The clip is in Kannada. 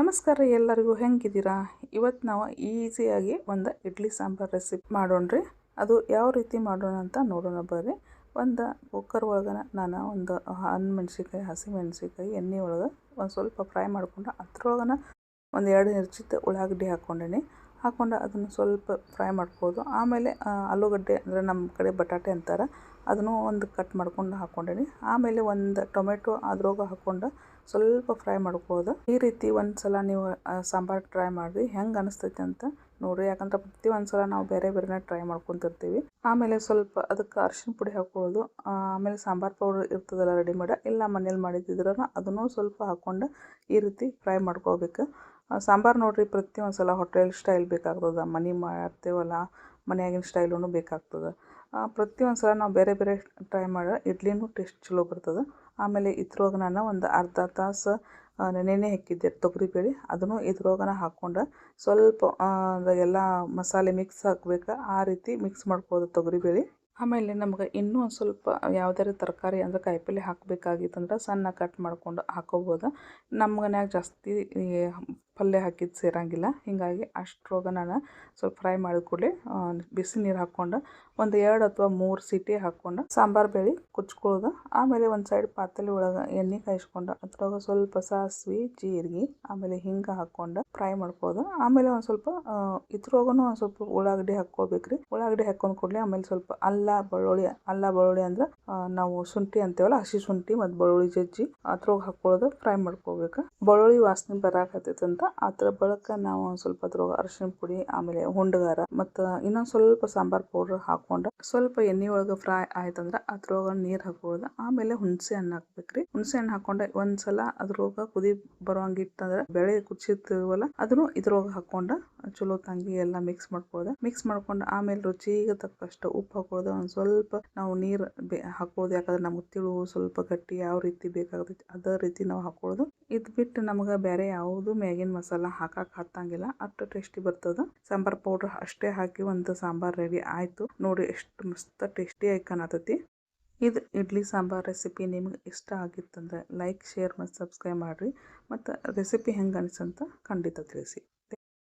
ನಮಸ್ಕಾರ ಎಲ್ಲರಿಗೂ, ಹೆಂಗಿದ್ದೀರಾ? ಇವತ್ತು ನಾವು ಈಸಿಯಾಗಿ ಒಂದು ಇಡ್ಲಿ ಸಾಂಬಾರು ರೆಸಿಪಿ ಮಾಡೋಣ್ರಿ ಅದು ಯಾವ ರೀತಿ ಮಾಡೋಣ ಅಂತ ನೋಡೋಣ ಬರ್ರಿ. ಒಂದು ಕುಕ್ಕರ್ ಒಳಗೆ ನಾನು ಒಂದು ಹಣ್ಣು ಮೆಣಸಿನ್ಕಾಯಿ, ಹಸಿ ಎಣ್ಣೆ ಒಳಗೆ ಒಂದು ಸ್ವಲ್ಪ ಫ್ರೈ ಮಾಡಿಕೊಂಡು ಅದ್ರೊಳಗನ ಒಂದು ಎರಡು ಹೆಚ್ಚಿದ ಉಳ್ಳಾಗಡ್ಡಿ ಹಾಕ್ಕೊಂಡೇನಿ ಹಾಕ್ಕೊಂಡು ಅದನ್ನು ಸ್ವಲ್ಪ ಫ್ರೈ ಮಾಡ್ಬೋದು. ಆಮೇಲೆ ಆಲೂಗಡ್ಡೆ ಅಂದರೆ ನಮ್ಮ ಕಡೆ ಬಟಾಟೆ ಅಂತಾರೆ, ಅದನ್ನು ಒಂದು ಕಟ್ ಮಾಡ್ಕೊಂಡು ಹಾಕ್ಕೊಂಡೇನಿ ಆಮೇಲೆ ಒಂದು ಟೊಮೆಟೊ ಅದ್ರೊಳಗೆ ಹಾಕ್ಕೊಂಡು ಸ್ವಲ್ಪ ಫ್ರೈ ಮಾಡ್ಬೋದು. ಈ ರೀತಿ ಒಂದು ಸಲ ನೀವು ಸಾಂಬಾರು ಟ್ರೈ ಮಾಡಿರಿ. ಹೆಂಗೆ ಅನಿಸ್ತೈತೆ ಅಂತ ನೋಡಿರಿ, ಯಾಕಂದ್ರೆ ಪ್ರತಿ ಸಲ ನಾವು ಬೇರೆ ಬೇರೆನೇ ಟ್ರೈ ಮಾಡ್ಕೊತಿರ್ತೀವಿ. ಆಮೇಲೆ ಸ್ವಲ್ಪ ಅದಕ್ಕೆ ಅರ್ಶಿನ ಪುಡಿ ಹಾಕ್ಕೊಳ್ಳೋದು ಆಮೇಲೆ ಸಾಂಬಾರು ಪೌಡರ್ ಇರ್ತದಲ್ಲ ರೆಡಿಮೇಡ್, ಇಲ್ಲ ಮನೇಲಿ ಮಾಡಿದ್ದಿದ್ರೂ ಅದನ್ನು ಸ್ವಲ್ಪ ಹಾಕ್ಕೊಂಡು ಈ ರೀತಿ ಫ್ರೈ ಮಾಡ್ಕೋಬೇಕು ಸಾಂಬಾರು ನೋಡಿರಿ, ಪ್ರತಿ ಸಲ ಹೋಟೆಲ್ ಸ್ಟೈಲ್ ಬೇಕಾಗ್ತದೆ, ಮನೆ ಮಾಡ್ತೇವಲ್ಲ, ಮನೆಯಾಗಿನ ಸ್ಟೈಲೂ ಬೇಕಾಗ್ತದೆ. ಪ್ರತಿ ಸಲ ನಾವು ಬೇರೆ ಬೇರೆ ಟ್ರೈ ಮಾಡಿದ್ರೆ ಇಡ್ಲಿನೂ ಟೇಸ್ಟ್ ಚಲೋ ಬರ್ತದೆ. ಆಮೇಲೆ ಇದ್ರೊಳಗೆ ನಾನು ಒಂದು ಅರ್ಧ ತಾಸು ನೆನೆ ಹಾಕಿದ್ದೆ ತೊಗರಿಬೇಳೆ ಅದನ್ನು ಇದ್ರೊಳಗನ ಹಾಕ್ಕೊಂಡು ಸ್ವಲ್ಪ ಎಲ್ಲ ಮಸಾಲೆ ಮಿಕ್ಸ್ ಹಾಕ್ಬೇಕು, ಆ ರೀತಿ ಮಿಕ್ಸ್ ಮಾಡ್ಬೋದು ತೊಗರಿಬೇಳೆ ಆಮೇಲೆ ನಮ್ಗೆ ಇನ್ನೂ ಒಂದು ಸ್ವಲ್ಪ ಯಾವುದಾದ್ರು ತರಕಾರಿ ಅಂದರೆ ಹಾಕಬೇಕಾಗಿತ್ತು ಹಾಕಬೇಕಾಗಿತ್ತಂದ್ರೆ ಸಣ್ಣ ಕಟ್ ಮಾಡ್ಕೊಂಡು ಹಾಕೋಬೋದು. ನಮ್ಮ ಮನ್ಯಾಗ ಜಾಸ್ತಿ ಪಲ್ಯ ಹಾಕಿದ್ದು ಸೇರಂಗಿಲ್ಲ. ಹೀಗಾಗಿ ಅಷ್ಟ್ರೊಳಗೆ ನಾನು ಸ್ವಲ್ಪ ಫ್ರೈ ಮಾಡಿದ ಕೂಡಲೇ ಬಿಸಿ ನೀರು ಹಾಕ್ಕೊಂಡು ಒಂದು ಎರಡು ಅಥವಾ ಮೂರು ಸೀಟಿ ಹಾಕ್ಕೊಂಡು ಸಾಂಬಾರು ಬೇಳೆ ಕುಚ್ಕೊಳ್ಳೋದು ಆಮೇಲೆ ಒಂದು ಸೈಡ್ ಪಾತ್ರೆ ಒಳಗೆ ಎಣ್ಣೆ ಕಾಯಿಸ್ಕೊಂಡು ಅದ್ರೊಳಗೆ ಸ್ವಲ್ಪ ಸಾಸಿವೆ, ಜೀರಿಗೆ, ಆಮೇಲೆ ಹಿಂಗೆ ಹಾಕ್ಕೊಂಡು ಫ್ರೈ ಮಾಡ್ಬೋದು ಆಮೇಲೆ ಒಂದು ಸ್ವಲ್ಪ ಇದ್ರೊಳಗೂ ಒಂದು ಸ್ವಲ್ಪ ಉಳ್ಳಾಗಡ್ಡಿ ಹಾಕ್ಕೋಬೇಕ್ರಿ ಉಳ್ಳಾಗಡ್ಡಿ ಹಾಕ್ಕೊಂಡು ಕೂಡಲೇ ಆಮೇಲೆ ಸ್ವಲ್ಪ ಅಲ್ಲ ಬೆಳ್ಳುಳ್ಳಿ, ಅಲ್ಲ ಬೆಳ್ಳುಳ್ಳಿ ಅಂದ್ರೆ ನಾವು ಶುಂಠಿ ಅಂತೇವಲ್ಲ, ಹಸಿ ಶುಂಠಿ ಮತ್ತು ಬೆಳ್ಳುಳ್ಳಿ ಜಜ್ಜಿ ಅದ್ರೊಳಗೆ ಹಾಕೊಳ್ಳೋದು ಫ್ರೈ ಮಾಡ್ಕೋಬೇಕು. ಬೆಳ್ಳುಳ್ಳಿ ವಾಸನೆ ಬರಾಕತ್ತೈತೆ ಅಂತ, ಅದ್ರ ಬಳಕ ನಾವು ಸ್ವಲ್ಪ ಅದ್ರೊಳಗೆ ಅರಿಶಿನ ಪುಡಿ, ಆಮೇಲೆ ಹುಂಡಗಾರ ಮತ್ತು ಇನ್ನೊಂದು ಸ್ವಲ್ಪ ಸಾಂಬಾರ್ ಪೌಡರ್ ಹಾಕೊಂಡು ಸ್ವಲ್ಪ ಎಣ್ಣೆ ಒಳಗೆ ಫ್ರೈ ಆಯ್ತಂದ್ರೆ ಅದ್ರೊಳಗೆ ನೀರು ಹಾಕೊಳ್ಳೋದು. ಆಮೇಲೆ ಹುಣಸೆ ಹಣ್ಣು ಹಾಕ್ಬೇಕ್ರಿ. ಹುಣಸೆ ಹಣ್ಣು ಹಾಕೊಂಡೆ ಒಂದ್ಸಲ ಅದ್ರೊಳಗೆ ಕುದಿ ಬರೋಂಗಿತ್ತಂದ್ರೆ ಇತ್ತಂದ್ರೆ ಬೆಳೆ ಕುದಿಸಿರ್ತೀವಲ್ಲ, ಅದನ್ನು ಇದ್ರೊಳಗೆ ಹಾಕೊಂಡ ಚಲೋ ತಂಗಿ ಎಲ್ಲ ಮಿಕ್ಸ್ ಮಾಡ್ಕೊಳ್ಳೋದು ಮಿಕ್ಸ್ ಮಾಡ್ಕೊಂಡು ಆಮೇಲೆ ರುಚಿಗೆ ತಕ್ಕಷ್ಟು ಉಪ್ಪು ಹಾಕೊಳ್ಳೋದು ಒಂದು ಸ್ವಲ್ಪ ನಾವು ನೀರು ಬೇ ಹಾಕೊಳ್ಳೋದು ಯಾಕಂದ್ರೆ ನಮ್ಗೆ ತಿಳು ಸ್ವಲ್ಪ ಗಟ್ಟಿ ಯಾವ ರೀತಿ ಬೇಕಾಗುತ್ತೆ, ಅದೇ ರೀತಿ ನಾವು ಹಾಕೊಳ್ಳೋದು ಇದು ಬಿಟ್ಟು ನಮ್ಗೆ ಬೇರೆ ಯಾವುದು ಮ್ಯಾಗಿನ ಮಸಾಲ ಹಾಕಕ್ಕೆ ಹತ್ತಂಗಿಲ್ಲ, ಅಷ್ಟು ಟೇಸ್ಟಿ ಬರ್ತದೆ. ಸಾಂಬಾರ್ ಪೌಡ್ರ್ ಅಷ್ಟೇ ಹಾಕಿ ಒಂದು ಸಾಂಬಾರ್ ರೆಡಿ ಆಯಿತು. ನೋಡಿ ಎಷ್ಟು ಮಸ್ತ್ ಟೇಸ್ಟಿ ಆಗಿ ಕಾಣತೈತಿ. ಇದು ಇಡ್ಲಿ ಸಾಂಬಾರ್ ರೆಸಿಪಿ ನಿಮ್ಗೆ ಇಷ್ಟ ಆಗಿತ್ತಂದ್ರೆ ಲೈಕ್, ಶೇರ್ ಮತ್ತು ಸಬ್ಸ್ಕ್ರೈಬ್ ಮಾಡಿರಿ. ಮತ್ತು ರೆಸಿಪಿ ಹೆಂಗೆ ಅನಿಸಂತ ಖಂಡಿತ ತಿಳಿಸಿ.